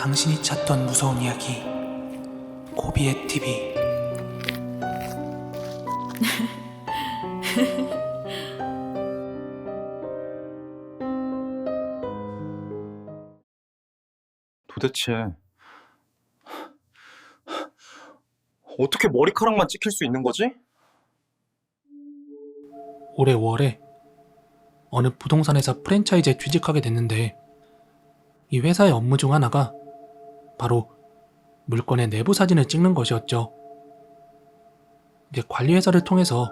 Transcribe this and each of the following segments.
당신이 찾던 무서운 이야기 고비의 TV 도대체 어떻게 머리카락만 찍힐 수 있는 거지? 올해 5월에 어느 부동산 회사 프랜차이즈에 취직하게 됐는데 이 회사의 업무 중 하나가 바로 물건의 내부 사진을 찍는 것이었죠. 이제 관리회사를 통해서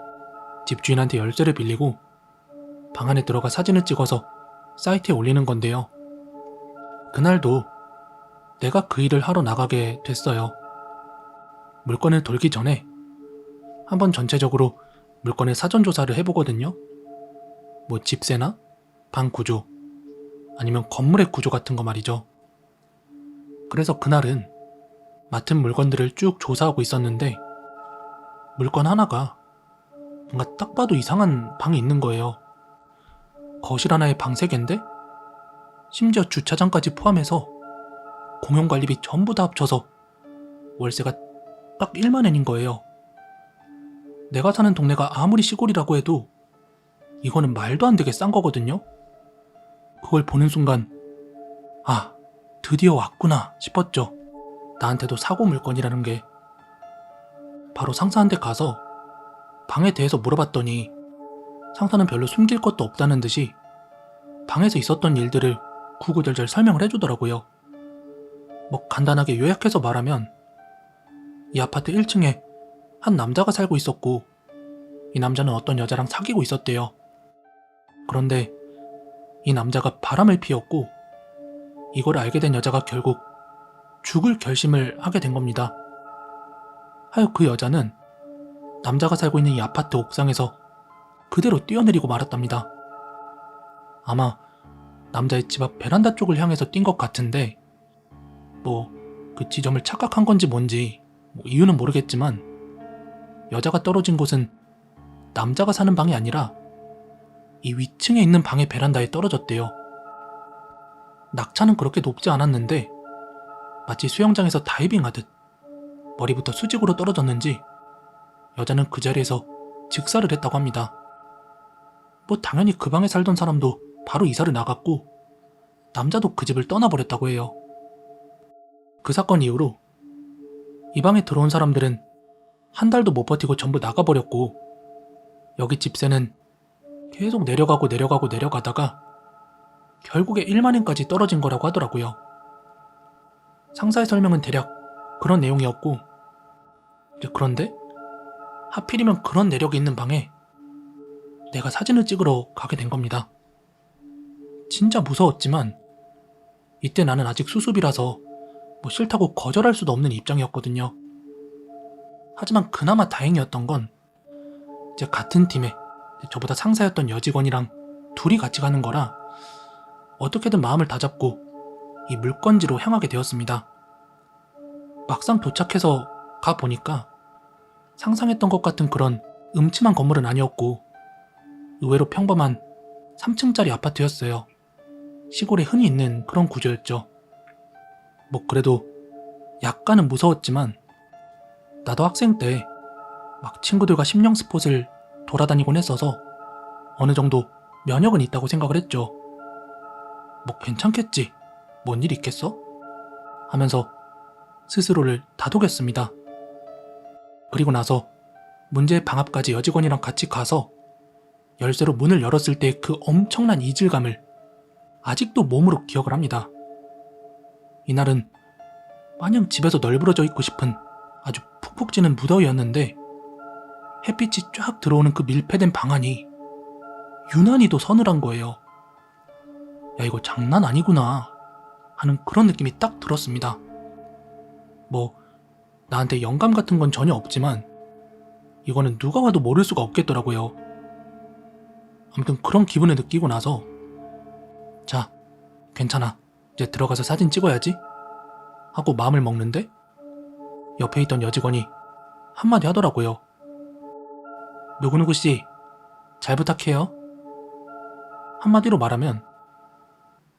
집주인한테 열쇠를 빌리고 방 안에 들어가 사진을 찍어서 사이트에 올리는 건데요. 그날도 내가 그 일을 하러 나가게 됐어요. 물건을 돌기 전에 한번 전체적으로 물건의 사전 조사를 해보거든요. 뭐 집세나 방 구조 아니면 건물의 구조 같은 거 말이죠. 그래서 그날은 맡은 물건들을 쭉 조사하고 있었는데 물건 하나가 뭔가 딱 봐도 이상한 방이 있는 거예요. 거실 하나에 방 3개인데 심지어 주차장까지 포함해서 공용관리비 전부 다 합쳐서 월세가 딱 1만 엔인 거예요. 내가 사는 동네가 아무리 시골이라고 해도 이거는 말도 안 되게 싼 거거든요. 그걸 보는 순간 아 드디어 왔구나 싶었죠. 나한테도 사고 물건이라는 게 바로 상사한테 가서 방에 대해서 물어봤더니 상사는 별로 숨길 것도 없다는 듯이 방에서 있었던 일들을 구구절절 설명을 해주더라고요. 뭐 간단하게 요약해서 말하면 이 아파트 1층에 한 남자가 살고 있었고 이 남자는 어떤 여자랑 사귀고 있었대요. 그런데 이 남자가 바람을 피웠고 이걸 알게 된 여자가 결국 죽을 결심을 하게 된 겁니다. 하여 그 여자는 남자가 살고 있는 이 아파트 옥상에서 그대로 뛰어내리고 말았답니다. 아마 남자의 집 앞 베란다 쪽을 향해서 뛴 것 같은데 뭐 그 지점을 착각한 건지 뭔지 뭐 이유는 모르겠지만 여자가 떨어진 곳은 남자가 사는 방이 아니라 이 위층에 있는 방의 베란다에 떨어졌대요. 낙차는 그렇게 높지 않았는데 마치 수영장에서 다이빙 하듯 머리부터 수직으로 떨어졌는지 여자는 그 자리에서 즉사를 했다고 합니다. 뭐 당연히 그 방에 살던 사람도 바로 이사를 나갔고 남자도 그 집을 떠나버렸다고 해요. 그 사건 이후로 이 방에 들어온 사람들은 한 달도 못 버티고 전부 나가버렸고 여기 집세는 계속 내려가고 내려가고 내려가다가 결국에 1만엔까지 떨어진 거라고 하더라고요. 상사의 설명은 대략 그런 내용이었고 그런데 하필이면 그런 내력이 있는 방에 내가 사진을 찍으러 가게 된 겁니다. 진짜 무서웠지만 이때 나는 아직 수습이라서 뭐 싫다고 거절할 수도 없는 입장이었거든요. 하지만 그나마 다행이었던 건 이제 같은 팀에 저보다 상사였던 여직원이랑 둘이 같이 가는 거라 어떻게든 마음을 다잡고 이 물건지로 향하게 되었습니다. 막상 도착해서 가 보니까 상상했던 것 같은 그런 음침한 건물은 아니었고 의외로 평범한 3층짜리 아파트였어요. 시골에 흔히 있는 그런 구조였죠. 뭐 그래도 약간은 무서웠지만 나도 학생 때 막 친구들과 심령 스폿을 돌아다니곤 했어서 어느 정도 면역은 있다고 생각을 했죠. 뭐 괜찮겠지. 뭔 일 있겠어? 하면서 스스로를 다독였습니다. 그리고 나서 문제의 방 앞까지 여직원이랑 같이 가서 열쇠로 문을 열었을 때 그 엄청난 이질감을 아직도 몸으로 기억을 합니다. 이날은 마냥 집에서 널브러져 있고 싶은 아주 푹푹 찌는 무더위였는데 햇빛이 쫙 들어오는 그 밀폐된 방 안이 유난히도 서늘한 거예요. 야, 이거 장난 아니구나. 하는 그런 느낌이 딱 들었습니다. 뭐, 나한테 영감 같은 건 전혀 없지만, 이거는 누가 와도 모를 수가 없겠더라고요. 아무튼 그런 기분을 느끼고 나서, 자, 괜찮아. 이제 들어가서 사진 찍어야지. 하고 마음을 먹는데, 옆에 있던 여직원이 한마디 하더라고요. 누구누구씨, 잘 부탁해요. 한마디로 말하면,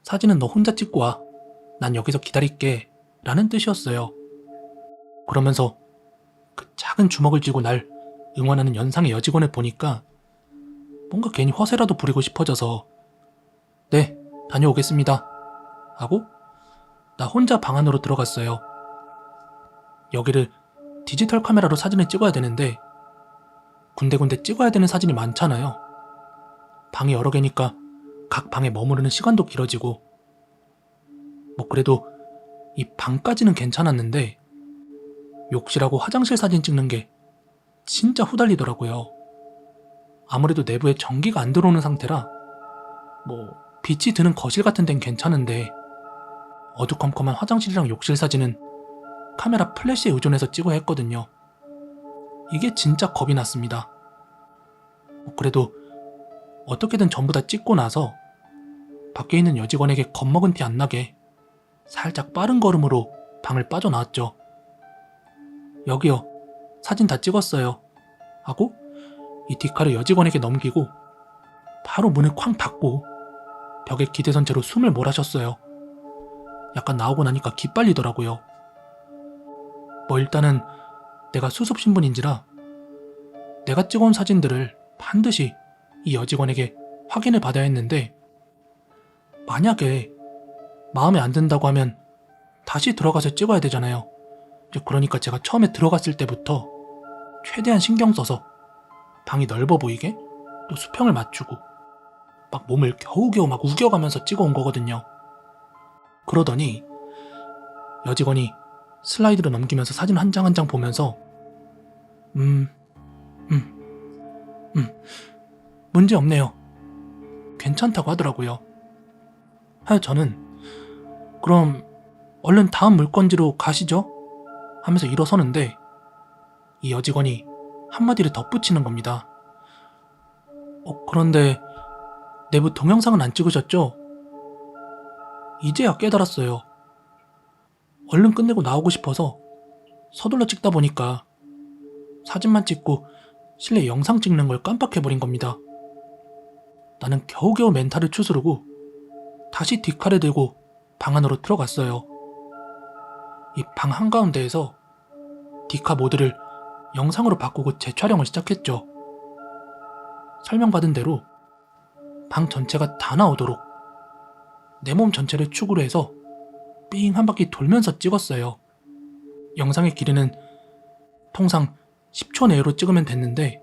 사진은 너 혼자 찍고 와. 난 여기서 기다릴게. 라는 뜻이었어요. 그러면서 그 작은 주먹을 쥐고 날 응원하는 연상의 여직원을 보니까 뭔가 괜히 허세라도 부리고 싶어져서 네, 다녀오겠습니다. 하고 나 혼자 방 안으로 들어갔어요. 여기를 디지털 카메라로 사진을 찍어야 되는데 군데군데 찍어야 되는 사진이 많잖아요. 방이 여러 개니까 각 방에 머무르는 시간도 길어지고 뭐 그래도 이 방까지는 괜찮았는데 욕실하고 화장실 사진 찍는 게 진짜 후달리더라고요. 아무래도 내부에 전기가 안 들어오는 상태라 뭐 빛이 드는 거실 같은 데는 괜찮은데 어두컴컴한 화장실이랑 욕실 사진은 카메라 플래시에 의존해서 찍어야 했거든요. 이게 진짜 겁이 났습니다. 뭐 그래도 어떻게든 전부 다 찍고 나서 밖에 있는 여직원에게 겁먹은 티 안 나게 살짝 빠른 걸음으로 방을 빠져나왔죠. 여기요. 사진 다 찍었어요. 하고 이 디카를 여직원에게 넘기고 바로 문을 쾅 닫고 벽에 기대선 채로 숨을 몰아셨어요. 약간 나오고 나니까 기빨리더라고요. 뭐 일단은 내가 수습 신분인지라 내가 찍어온 사진들을 반드시 이 여직원에게 확인을 받아야 했는데 만약에 마음에 안 든다고 하면 다시 들어가서 찍어야 되잖아요. 그러니까 제가 처음에 들어갔을 때부터 최대한 신경 써서 방이 넓어 보이게 또 수평을 맞추고 막 몸을 겨우겨우 막 우겨가면서 찍어온 거거든요. 그러더니 여직원이 슬라이드로 넘기면서 사진 한 장 한장 보면서 음, 음, 음, 문제 없네요. 괜찮다고 하더라고요. 하여 저는 그럼 얼른 다음 물건지로 가시죠? 하면서 일어서는데 이 여직원이 한마디를 덧붙이는 겁니다. 어, 그런데 내부 동영상은 안 찍으셨죠? 이제야 깨달았어요. 얼른 끝내고 나오고 싶어서 서둘러 찍다 보니까 사진만 찍고 실내 영상 찍는 걸 깜빡해버린 겁니다. 나는 겨우겨우 멘탈을 추스르고 다시 뒷칼을 들고 방 안으로 들어갔어요. 이 방 한가운데에서 디카 모드를 영상으로 바꾸고 재촬영을 시작했죠. 설명받은 대로 방 전체가 다 나오도록 내 몸 전체를 축으로 해서 삥 한 바퀴 돌면서 찍었어요. 영상의 길이는 통상 10초 내로 찍으면 됐는데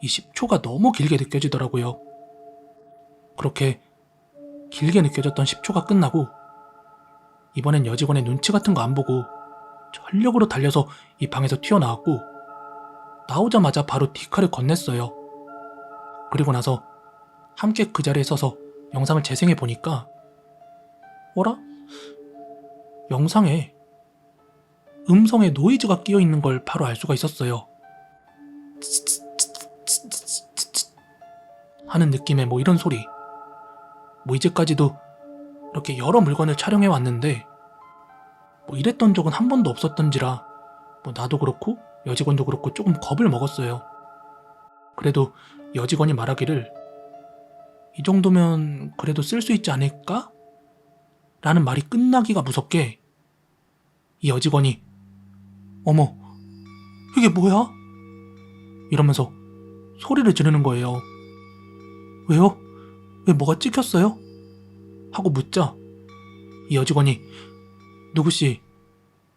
이 10초가 너무 길게 느껴지더라고요. 그렇게 길게 느껴졌던 10초가 끝나고 이번엔 여직원의 눈치 같은 거 안 보고 전력으로 달려서 이 방에서 튀어나왔고 나오자마자 바로 디카를 건넸어요. 그리고 나서 함께 그 자리에 서서 영상을 재생해 보니까 어라? 영상에 음성에 노이즈가 끼어 있는 걸 바로 알 수가 있었어요. 하는 느낌의 뭐 이런 소리. 뭐 이제까지도 이렇게 여러 물건을 촬영해 왔는데 뭐 이랬던 적은 한 번도 없었던지라 뭐 나도 그렇고 여직원도 그렇고 조금 겁을 먹었어요. 그래도 여직원이 말하기를 이 정도면 그래도 쓸 수 있지 않을까? 라는 말이 끝나기가 무섭게 이 여직원이 어머 이게 뭐야? 이러면서 소리를 지르는 거예요. 왜요? 왜 뭐가 찍혔어요? 하고 묻자 이 여직원이 누구씨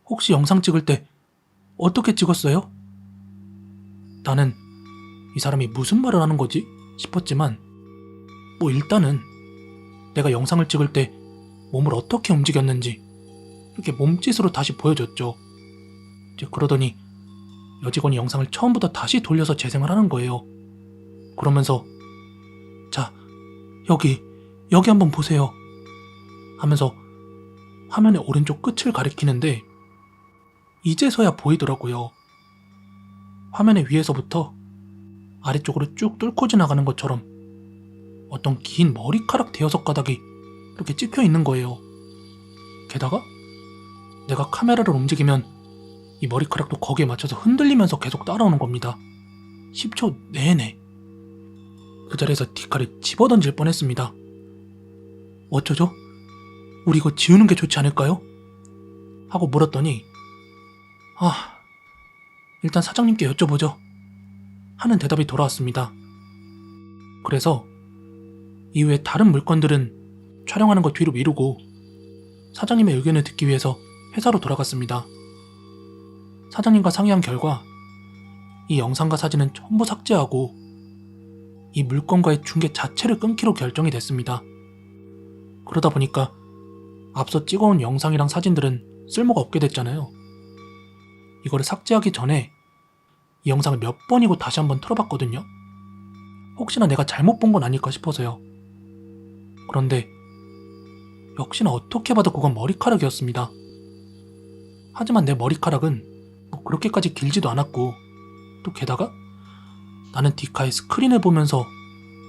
혹시 영상 찍을 때 어떻게 찍었어요? 나는 이 사람이 무슨 말을 하는 거지 싶었지만 뭐 일단은 내가 영상을 찍을 때 몸을 어떻게 움직였는지 이렇게 몸짓으로 다시 보여줬죠. 이제 그러더니 여직원이 영상을 처음부터 다시 돌려서 재생을 하는 거예요. 그러면서 자 여기 여기 한번 보세요 하면서 화면의 오른쪽 끝을 가리키는데 이제서야 보이더라고요. 화면의 위에서부터 아래쪽으로 쭉 뚫고 지나가는 것처럼 어떤 긴 머리카락 대여섯 가닥이 이렇게 찍혀 있는 거예요. 게다가 내가 카메라를 움직이면 이 머리카락도 거기에 맞춰서 흔들리면서 계속 따라오는 겁니다. 10초 내내. 그 자리에서 디카를 집어던질 뻔했습니다. 어쩌죠? 우리 이거 지우는 게 좋지 않을까요? 하고 물었더니 아 일단 사장님께 여쭤보죠 하는 대답이 돌아왔습니다. 그래서 이후에 다른 물건들은 촬영하는 거 뒤로 미루고 사장님의 의견을 듣기 위해서 회사로 돌아갔습니다. 사장님과 상의한 결과 이 영상과 사진은 전부 삭제하고 이 물건과의 중개 자체를 끊기로 결정이 됐습니다. 그러다 보니까 앞서 찍어온 영상이랑 사진들은 쓸모가 없게 됐잖아요. 이거를 삭제하기 전에 이 영상을 몇 번이고 다시 한번 틀어봤거든요. 혹시나 내가 잘못 본 건 아닐까 싶어서요. 그런데 역시나 어떻게 봐도 그건 머리카락이었습니다. 하지만 내 머리카락은 뭐 그렇게까지 길지도 않았고 또 게다가 나는 디카의 스크린을 보면서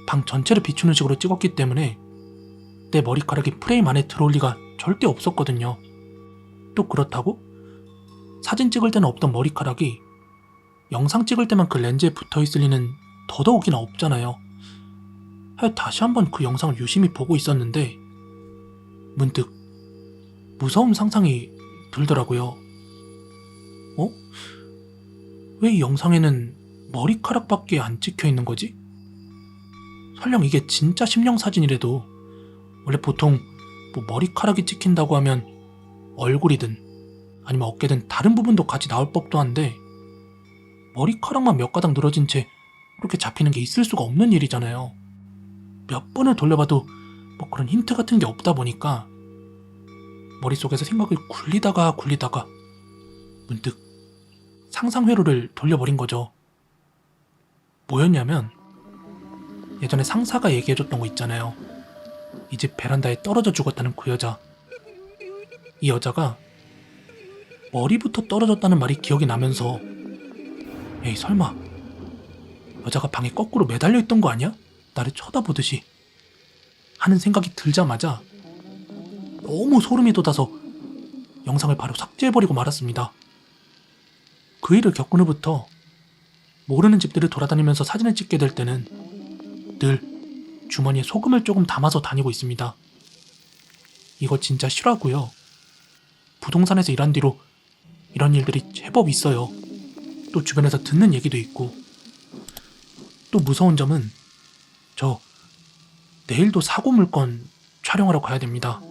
방 전체를 비추는 식으로 찍었기 때문에 내 머리카락이 프레임 안에 들어올 리가 절대 없었거든요. 또 그렇다고 사진 찍을 때는 없던 머리카락이 영상 찍을 때만 그 렌즈에 붙어 있을 리는 더더욱이나 없잖아요. 다시 한번 그 영상을 유심히 보고 있었는데 문득 무서운 상상이 들더라고요. 어? 왜 이 영상에는 머리카락밖에 안 찍혀 있는 거지? 설령 이게 진짜 심령 사진이라도 원래 보통 뭐 머리카락이 찍힌다고 하면 얼굴이든 아니면 어깨든 다른 부분도 같이 나올 법도 한데 머리카락만 몇 가닥 늘어진 채 그렇게 잡히는 게 있을 수가 없는 일이잖아요. 몇 번을 돌려봐도 뭐 그런 힌트 같은 게 없다 보니까 머릿속에서 생각이 굴리다가 굴리다가 문득 상상 회로를 돌려버린 거죠. 뭐였냐면 예전에 상사가 얘기해줬던 거 있잖아요. 이 집 베란다에 떨어져 죽었다는 그 여자. 이 여자가 머리부터 떨어졌다는 말이 기억이 나면서 에이 설마 여자가 방에 거꾸로 매달려 있던 거 아니야? 나를 쳐다보듯이 하는 생각이 들자마자 너무 소름이 돋아서 영상을 바로 삭제해버리고 말았습니다. 그 일을 겪은 후부터 모르는 집들을 돌아다니면서 사진을 찍게 될 때는 늘 주머니에 소금을 조금 담아서 다니고 있습니다. 이거 진짜 싫어하고요. 부동산에서 일한 뒤로 이런 일들이 제법 있어요. 또 주변에서 듣는 얘기도 있고. 또 무서운 점은 저 내일도 사고 물건 촬영하러 가야 됩니다.